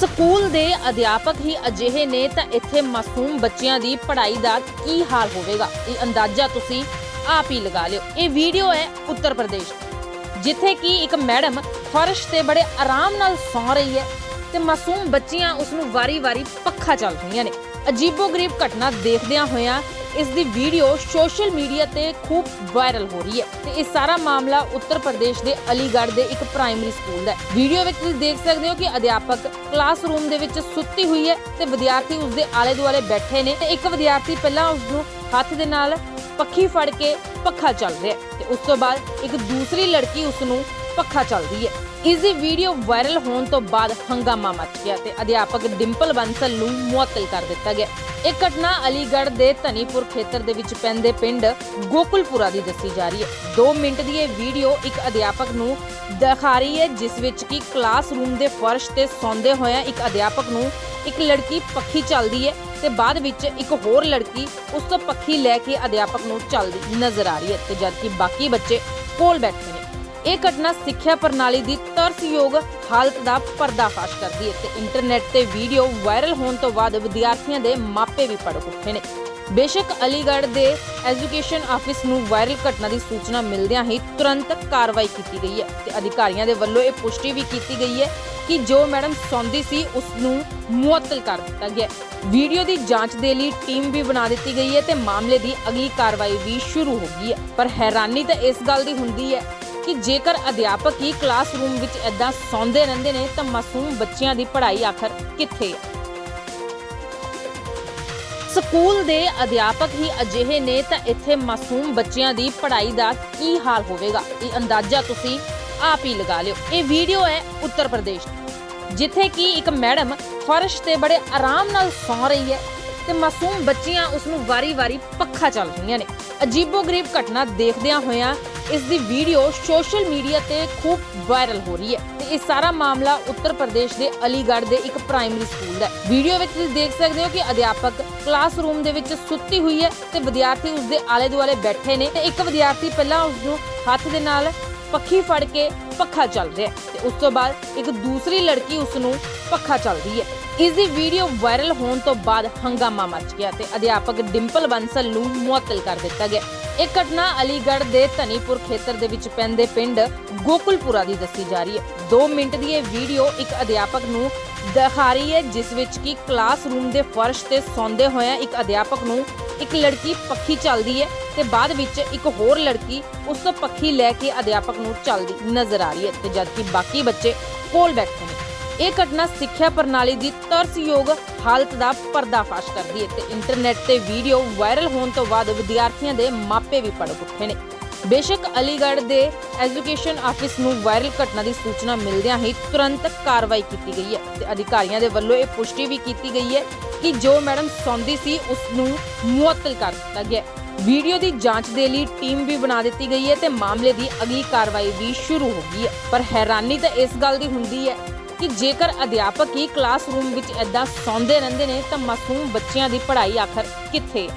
School ਦੇ ਅਧਿਆਪਕ ਹੀ ਅਜਿਹੇ ਨੇ ਤਾਂ ਇੱਥੇ ਮਾਸੂਮ ਬੱਚਿਆਂ ਦੀ ਪੜ੍ਹਾਈ ਦਾ ਕੀ ਹਾਲ ਹੋਵੇਗਾ? ਇਹ ਅੰਦਾਜ਼ਾ ਤੁਸੀਂ ਆਪ ਹੀ ਲਗਾ ਲਿਓ। ਇਹ ਵੀਡੀਓ ਹੈ ਉੱਤਰ ਪ੍ਰਦੇਸ਼ ਜਿੱਥੇ ਕਿ ਇੱਕ ਮੈਡਮ ਫਰਸ਼ ਤੇ ਬੜੇ ਆਰਾਮ ਨਾਲ ਸੌਂ ਰਹੀ ਹੈ ਤੇ ਮਾਸੂਮ ਬੱਚੀਆਂ ਉਸ ਨੂੰ ਵਾਰੀ-ਵਾਰੀ ਪੱਖਾ ਚੱਲ ਰਹੀਆਂ ਨੇ। ਅਜੀਬੋ-ਗਰੀਬ ਘਟਨਾ ਦੇਖਦਿਆਂ ਹੋਇਆਂ ਇਸ ਦੀ ਵੀਡੀਓ ਸੋਸ਼ਲ ਮੀਡੀਆ ਤੇ ਖੂਬ ਵਾਇਰਲ ਹੋ ਰਹੀ ਹੈ ਤੇ ਇਹ ਸਾਰਾ ਮਾਮਲਾ ਉੱਤਰ ਪ੍ਰਦੇਸ਼ ਦੇ ਅਲੀਗੜ੍ਹ ਦੇ ਇੱਕ ਪ੍ਰਾਇਮਰੀ ਸਕੂਲ ਦਾ ਹੈ। ਵੀਡੀਓ ਵਿੱਚ ਤੁਸੀਂ ਦੇਖ ਸਕਦੇ ਹੋ ਕਿ ਅਧਿਆਪਕ ਕਲਾਸਰੂਮ ਦੇ ਵਿੱਚ ਸੁੱਤੀ ਹੋਈ ਹੈ ਤੇ ਵਿਦਿਆਰਥੀ ਉਸ ਦੇ ਆਲੇ-ਦੁਆਲੇ ਬੈਠੇ ਨੇ ਤੇ ਇੱਕ ਵਿਦਿਆਰਥੀ ਪਹਿਲਾਂ ਉਸ ਨੂੰ ਹੱਥ ਦੇ ਨਾਲ ਪੱਖੀ ਫੜ ਕੇ ਪੱਖਾ ਚੱਲ ਰਿਹਾ ਤੇ ਉਸ ਤੋਂ ਬਾਅਦ ਇੱਕ ਦੂਸਰੀ ਲੜਕੀ ਉਸ ਨੂੰ ਪੱਖਾ ਚੱਲਦੀ ਹੈ ਇਸ ਦੀ ਵੀਡੀਓ ਵਾਇਰਲ ਹੋਣ ਤੋਂ ਬਾਅਦ ਹੰਗਾਮਾ ਮਚ ਗਿਆ ਤੇ ਅਧਿਆਪਕ ਡਿੰਪਲ ਬੰਸਲ ਨੂੰ ਮੁਅੱਤਲ ਕਰ ਦਿੱਤਾ ਗਿਆ। ਇਹ ਘਟਨਾ ਅਲੀਗੜ੍ਹ ਦੇ ਧਨੀਪੁਰ ਖੇਤਰ ਦੇ ਵਿੱਚ ਪੈਂਦੇ ਪਿੰਡ ਗੋਕੁਲਪੁਰਾ ਦੀ ਦੱਸੀ ਜਾ ਰਹੀ ਹੈ 2 ਮਿੰਟ ਦੀ ਇਹ ਵੀਡੀਓ ਇੱਕ ਅਧਿਆਪਕ ਨੂੰ ਦਿਖਾ ਰਹੀ ਹੈ ਜਿਸ ਵਿੱਚ ਕਿ ਕਲਾਸਰੂਮ ਦੇ ਫਰਸ਼ ਤੇ ਸੌਂਦੇ ਹੋਇਆ ਇੱਕ ਅਧਿਆਪਕ ਨੂੰ ਇੱਕ ਲੜਕੀ ਪੱਖੀ ਚੱਲਦੀ ਹੈ ਤੇ ਬਾਅਦ ਵਿੱਚ ਇੱਕ ਹੋਰ ਲੜਕੀ ਉਸ ਤੋਂ ਪੱਖੀ ਲੈ ਕੇ ਅਧਿਆਪਕ ਨੂੰ ਚੱਲਦੀ ਨਜ਼ਰ ਆ ਰਹੀ ਹੈ ਤੇ ਜਦਕਿ ਬਾਕੀ ਬੱਚੇ ਕੋਲ ਬੈਠੇ ਨੇ। ਇਹ ਘਟਨਾ ਸਿੱਖਿਆ ਪ੍ਰਣਾਲੀ ਦੀ ਤਰਸਯੋਗ ਹਾਲਤ ਦਾ ਪਰਦਾਫਾਸ਼ ਕਰਦੀ ਹੈ ਤੇ ਇੰਟਰਨੈਟ ਤੇ ਵੀਡੀਓ ਵਾਇਰਲ ਹੋਣ ਤੋਂ ਬਾਅਦ ਵਿਦਿਆਰਥੀਆਂ ਦੇ ਮਾਪੇ ਵੀ ਭੜਕ ਉੱਠੇ ਨੇ। ਬੇਸ਼ੱਕ ਅਲੀਗੜ੍ਹ ਦੇ ਐਜੂਕੇਸ਼ਨ ਆਫਿਸ ਨੂੰ ਵਾਇਰਲ ਘਟਨਾ ਦੀ ਸੂਚਨਾ ਮਿਲਦਿਆਂ ਹੀ ਤੁਰੰਤ ਕਾਰਵਾਈ ਕੀਤੀ ਗਈ ਹੈ ਤੇ ਅਧਿਕਾਰੀਆਂ ਦੇ ਵੱਲੋਂ ਇਹ ਪੁਸ਼ਟੀ ਵੀ ਕੀਤੀ ਗਈ ਹੈ ਕਿ ਜੋ ਮੈਡਮ ਸੌਂਦੀ ਸੀ ਉਸ ਨੂੰ ਮੁਅੱਤਲ ਕਰ ਦਿੱਤਾ ਗਿਆ ਵੀਡੀਓ ਦੀ ਜਾਂਚ ਦੇ ਲਈ ਟੀਮ ਵੀ ਬਣਾ ਦਿੱਤੀ ਗਈ ਹੈ ਤੇ ਮਾਮਲੇ ਦੀ ਅਗਲੀ ਕਾਰਵਾਈ ਵੀ ਸ਼ੁਰੂ ਹੋ ਗਈ ਹੈ। ਪਰ ਹੈਰਾਨੀ ਤਾਂ ਇਸ ਗੱਲ ਦੀ ਹੁੰਦੀ ਹੈ ਕਿ ਜੇਕਰ ਅਧਿਆਪਕ ਹੀ ਕਲਾਸਰੂਮ ਵਿੱਚ ਐਦਾਂ ਸੌਂਦੇ ਰਹਿੰਦੇ ਨੇ ਤਾਂ ਮਾਸੂਮ ਬੱਚਿਆਂ ਦੀ ਪੜ੍ਹਾਈ ਆਖਰ ਕਿੱਥੇ ਹੈ ਸਕੂਲ ਦੇ ਅਧਿਆਪਕ ਹੀ ਅਜਿਹੇ ਨੇ ਤਾਂ ਇੱਥੇ ਮਾਸੂਮ ਬੱਚਿਆਂ ਦੀ ਪੜ੍ਹਾਈ ਦਾ ਕੀ ਹਾਲ ਹੋਵੇਗਾ? ਇਹ ਅੰਦਾਜ਼ਾ ਤੁਸੀਂ ਆਪ ਹੀ ਲਗਾ ਲਿਓ। ਇਹ ਵੀਡੀਓ ਹੈ ਉੱਤਰ ਪ੍ਰਦੇਸ਼ ਦੀ, ਜਿੱਥੇ ਕਿ ਇੱਕ ਮੈਡਮ ਫਰਸ਼ ਤੇ ਬੜੇ ਆਰਾਮ ਨਾਲ ਸੌਂ ਰਹੀ ਹੈ ਤੇ ਮਾਸੂਮ ਬੱਚੀਆਂ ਉਸ ਨੂੰ ਵਾਰੀ-ਵਾਰੀ ਪੱਖਾ ਚੱਲ ਰਹੀਆਂ ਨੇ। ਅਜੀਬੋ-ਗਰੀਬ ਘਟਨਾ ਦੇਖਦਿਆਂ ਹੋਇਆਂ ਇਸ ਦੀ ਵੀਡੀਓ ਸੋਸ਼ਲ ਮੀਡੀਆ ਤੇ ਖੂਬ ਵਾਇਰਲ ਹੋ ਰਹੀ ਹੈ ਤੇ ਇਹ ਸਾਰਾ ਮਾਮਲਾ ਉੱਤਰ ਪ੍ਰਦੇਸ਼ ਦੇ ਅਲੀਗੜ੍ਹ ਦੇ ਇੱਕ ਪ੍ਰਾਇਮਰੀ ਸਕੂਲ ਦਾ ਹੈ। ਵੀਡੀਓ ਵਿੱਚ ਤੁਸੀਂ ਦੇਖ ਸਕਦੇ ਹੋ ਕਿ ਅਧਿਆਪਕ ਕਲਾਸਰੂਮ ਦੇ ਵਿੱਚ ਸੁੱਤੀ ਹੋਈ ਹੈ ਤੇ ਵਿਦਿਆਰਥੀ ਉਸ ਦੇ ਆਲੇ-ਦੁਆਲੇ ਬੈਠੇ ਨੇ ਤੇ ਇੱਕ ਵਿਦਿਆਰਥੀ ਪਹਿਲਾਂ ਉਸ ਨੂੰ ਹੱਥ ਦੇ ਨਾਲ ਪੱਖੀ ਫੜ ਕੇ ਪੱਖਾ ਚੱਲ ਰਿਹਾ ਤੇ ਉਸ ਤੋਂ ਬਾਅਦ ਇੱਕ ਦੂਸਰੀ ਲੜਕੀ ਉਸ ਨੂੰ ਪੱਖਾ ਚੱਲਦੀ ਹੈ। ਇਸ ਦੀ ਵੀਡੀਓ ਵਾਇਰਲ ਹੋਣ ਤੋਂ ਬਾਅਦ ਹੰਗਾਮਾ ਮਚ ਗਿਆ ਤੇ ਅਧਿਆਪਕ ਡਿੰਪਲ ਬੰਸਲ ਨੂੰ ਮੁਅੱਤਲ ਕਰ ਦਿੱਤਾ ਗਿਆ। ਇਹ ਘਟਨਾ ਅਲੀਗੜ੍ਹ ਦੇ ਧਨੀਪੁਰ ਖੇਤਰ ਦੇ ਵਿੱਚ ਪੈਂਦੇ ਪਿੰਡ ਗੋਕੁਲਪੁਰਾ ਦੀ ਦੱਸੀ ਜਾ ਰਹੀ ਹੈ। 2 ਮਿੰਟ ਦੀ ਇਹ ਵੀਡੀਓ ਇੱਕ ਅਧਿਆਪਕ ਨੂੰ ਦਿਖਾ ਰਹੀ ਹੈ, ਜਿਸ ਵਿੱਚ ਕਿ ਕਲਾਸਰੂਮ ਦੇ ਫਰਸ਼ ਤੇ ਸੌਂਦੇ ਹੋਇਆ ਇੱਕ ਅਧਿਆਪਕ ਨੂੰ ਇੱਕ ਲੜਕੀ ਪੱਖੀ ਚੱਲਦੀ ਹੈ ਤੇ ਬਾਅਦ ਵਿੱਚ ਇੱਕ ਹੋਰ ਲੜਕੀ ਉਸ ਤੋਂ ਪੱਖੀ ਲੈ ਕੇ ਅਧਿਆਪਕ ਨੂੰ ਚੱਲਦੀ ਨਜ਼ਰ ਆ ਰਹੀ ਹੈ ਤੇ ਜਦਕਿ ਬਾਕੀ ਬੱਚੇ ਕੋਲ ਬੈਠੇ ਨੇ। ਇਹ ਘਟਨਾ ਸਿੱਖਿਆ ਪ੍ਰਣਾਲੀ ਦੀ ਤਰਸਯੋਗ ਹਾਲਤ ਦਾ ਪਰਦਾਫਾਸ਼ ਕਰਦੀ ਹੈ ਤੇ ਇੰਟਰਨੈਟ ਤੇ ਵੀਡੀਓ ਵਾਇਰਲ ਹੋਣ ਤੋਂ ਬਾਅਦ ਵਿਦਿਆਰਥੀਆਂ ਦੇ ਮਾਪੇ ਵੀ ਭੜਕ ਉੱਠੇ ਨੇ। ਬੇਸ਼ੱਕ ਅਲੀਗੜ੍ਹ ਦੇ ਐਜੂਕੇਸ਼ਨ ਆਫਿਸ ਨੂੰ ਵਾਇਰਲ ਘਟਨਾ ਦੀ ਸੂਚਨਾ ਮਿਲਦਿਆਂ ਹੀ ਤੁਰੰਤ ਕਾਰਵਾਈ ਕੀਤੀ ਗਈ ਹੈ ਤੇ ਅਧਿਕਾਰੀਆਂ ਦੇ ਵੱਲੋਂ ਇਹ ਪੁਸ਼ਟੀ ਵੀ ਕੀਤੀ ਗਈ ਹੈ ਕਿ ਜੋ ਮੈਡਮ ਸੌਂਦੀ ਸੀ, ਉਸ ਨੂੰ ਮੁਅੱਤਲ ਕਰ ਦਿੱਤਾ ਗਿਆ ਵੀਡੀਓ ਦੀ ਜਾਂਚ ਦੇ ਲਈ ਟੀਮ ਵੀ ਬਣਾ ਦਿੱਤੀ ਗਈ ਹੈ ਤੇ ਮਾਮਲੇ ਦੀ ਅਗਲੀ ਕਾਰਵਾਈ ਵੀ ਸ਼ੁਰੂ ਹੋ ਗਈ ਹੈ। ਪਰ ਹੈਰਾਨੀ ਤਾਂ ਇਸ ਗੱਲ ਦੀ ਹੁੰਦੀ ਹੈ ਕਿ ਜੇਕਰ ਅਧਿਆਪਕ ਹੀ ਕਲਾਸਰੂਮ ਵਿੱਚ ਐਦਾਂ ਸੌਂਦੇ ਰਹਿੰਦੇ ਨੇ ਤਾਂ ਮਾਸੂਮ ਬੱਚਿਆਂ ਦੀ ਪੜ੍ਹਾਈ ਆਖਰ ਕਿੱਥੇ